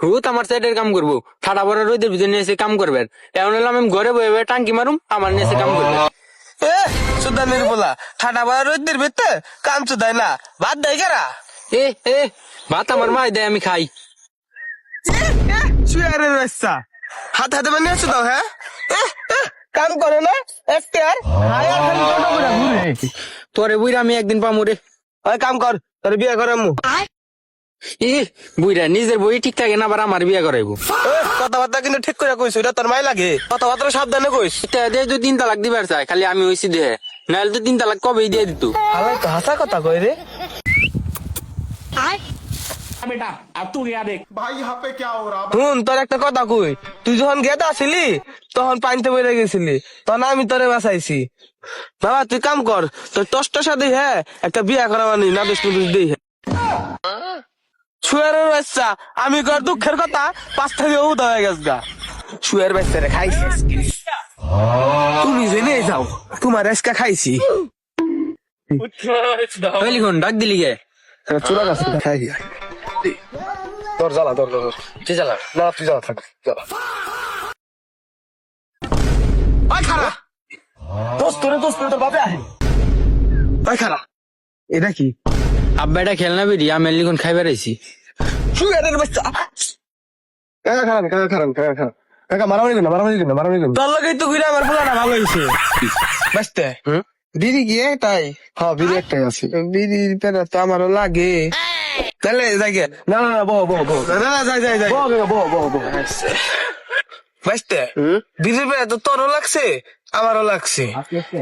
হুত আমার সাইডের কাম করব। ঠাডা বড় রোদের ভিতরে নিয়ে এসে কাম করবেন। এমন হলে আমি ঘরে বয়ে বয়ে টাঙ্কি মারুম আমার নিয়ে এসে কাম করবেন। এ বড় ভিতরে কাম না দেয় কেরা? এ এ ভাত আমার মা দেয় আমি খাই। বাচ্চা হাত হাতে আছো দাও হ্যাঁ? কাম করে না তোরে বুইরা আমি একদিন পামু রে। ওই কাম কর তোর বিয়ে করে বুইরা নিজের বই ঠিক থাকে না আবার আমার বিয়া করাইব। কথাবার্তা কিন্তু ঠিক করে কইছ এটা তোর মাই লাগে। কথাবার্তা সাবধানে কইস। এটা দে দুই তিন তালাক দিবার চাই খালি আমি হইছি দে নাহলে তো তিন তালাক কবেই দিয়ে দিত। তো হাসা কথা কই রে। তুই যখন গেতা আসিলি তখন পানিতে বইরে গেছিলি। তখন আমি তোরে বাঁচাইছি। বাবা তুই কাম কর তোর তোর সাথে হ্যাঁ একটা বিয়া করা মানি না দুষ্ণু দিই। হ্যাঁ শুয়ারের বাচ্চা আমি কর দুঃখের কথা পাঁচ থেকে ও হয়ে গেছ গা। শুয়ার বাচ্চা রে খাইছি। তুমি জেনে যাও তোমার আজকে খাইছি। লিখুন ডাক দিলি গে চুরা গাছ খাই তোর জ্বালা তোর তোর কি চালা না তুই জ্বালা থাক জ্বালা। খারা দোস্ত রে দোস্ত তোর বাপে আহে। খারা এটা কি আব্বা এটা খেলনা বেরি আমি লিখুন খাইবার আইছি। সুগারের বাচ্চা। কাকা তো একটাই আছে। আমারও লাগে। তাহলে যাই না না না বহ বহ তো তোরও লাগছে আমারও লাগছে।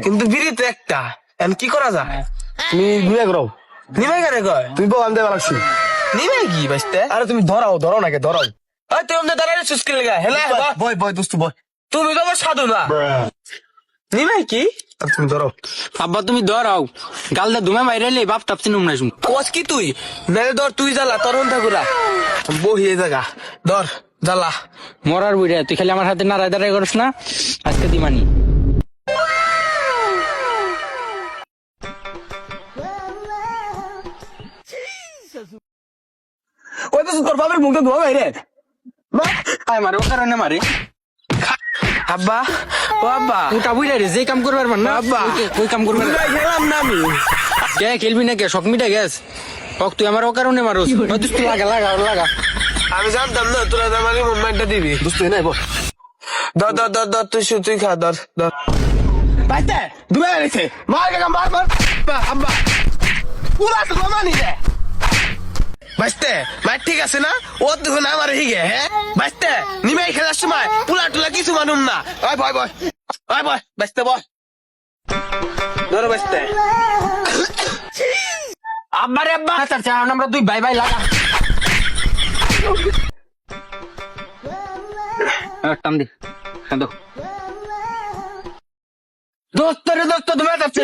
কিন্তু বিড়ি তো একটা। এখন কি করা যায়? তুমি বিয়ে করো নিবে কেন কয়? তুই বউ দেওয়া লাগছি নিবে কি বাঁচতে আরে তুমি ধরাও ধরো নাকি ধরাও। তুই আমাদের দাঁড়ালে সুস্কিল গা হেলা বয় বয় দোস্ত বয়। তুমি তো আমার সাধু না। নিবে কি? আর তুমি ধরো আব্বা তুমি ধরাও। গালদা ধুমে মাইরাইলে বাপ তাপসি নুম শুন। কোচ কি তুই? নাহলে ধর তুই জ্বালা তরুণ ঠাকুরা বহিয়ে জাগা ধর জ্বালা। মরার বুড়া তুই খালি আমার হাতে নাড়াই দাঁড়াই করিস না। আজকে দিমানি। তোর বাপের মুখটা ধোয়া বাইরে মারে ও কারণে মারে। আব্বা ও আব্বা। ওটা বুঝা রে যে কাম করবার না আব্বা। ওই- কাম করবার গেলাম না আমি। কে খেলবি না কে শখ মিটা গেছ। ওক তুই আমার ও কারণে মারোস। দুষ্ট লাগা লাগা লাগা। আমি জানতাম না তোরা আমাকে মুভমেন্টটা দিবি। দোস্ত নাই বল। ধর ধর ধর ধর তুই শু তুই খা ধর ধর। বাইতে দুবে মার কাকা মার মার। আব্বা পুরা তো কমানি রে বাঁচতে ভাই ঠিক আছে না? ও দেখুন আমার হিগে হ্যাঁ? বাঁচতে নিমাই খেলার সময় পুলা টুলা কিছু মানুম না। ওই ভয় ভয় ওই ভয় বাঁচতে বয়। ধরো বাঁচতে আব্বারে আব্বা। আচ্ছা আচ্ছা এখন আমরা দুই ভাই ভাই লাগা। হ্যাঁ, টান দি। হ্যাঁ, দাও। দোস্ত রে দোস্ত তুমি যাচ্ছে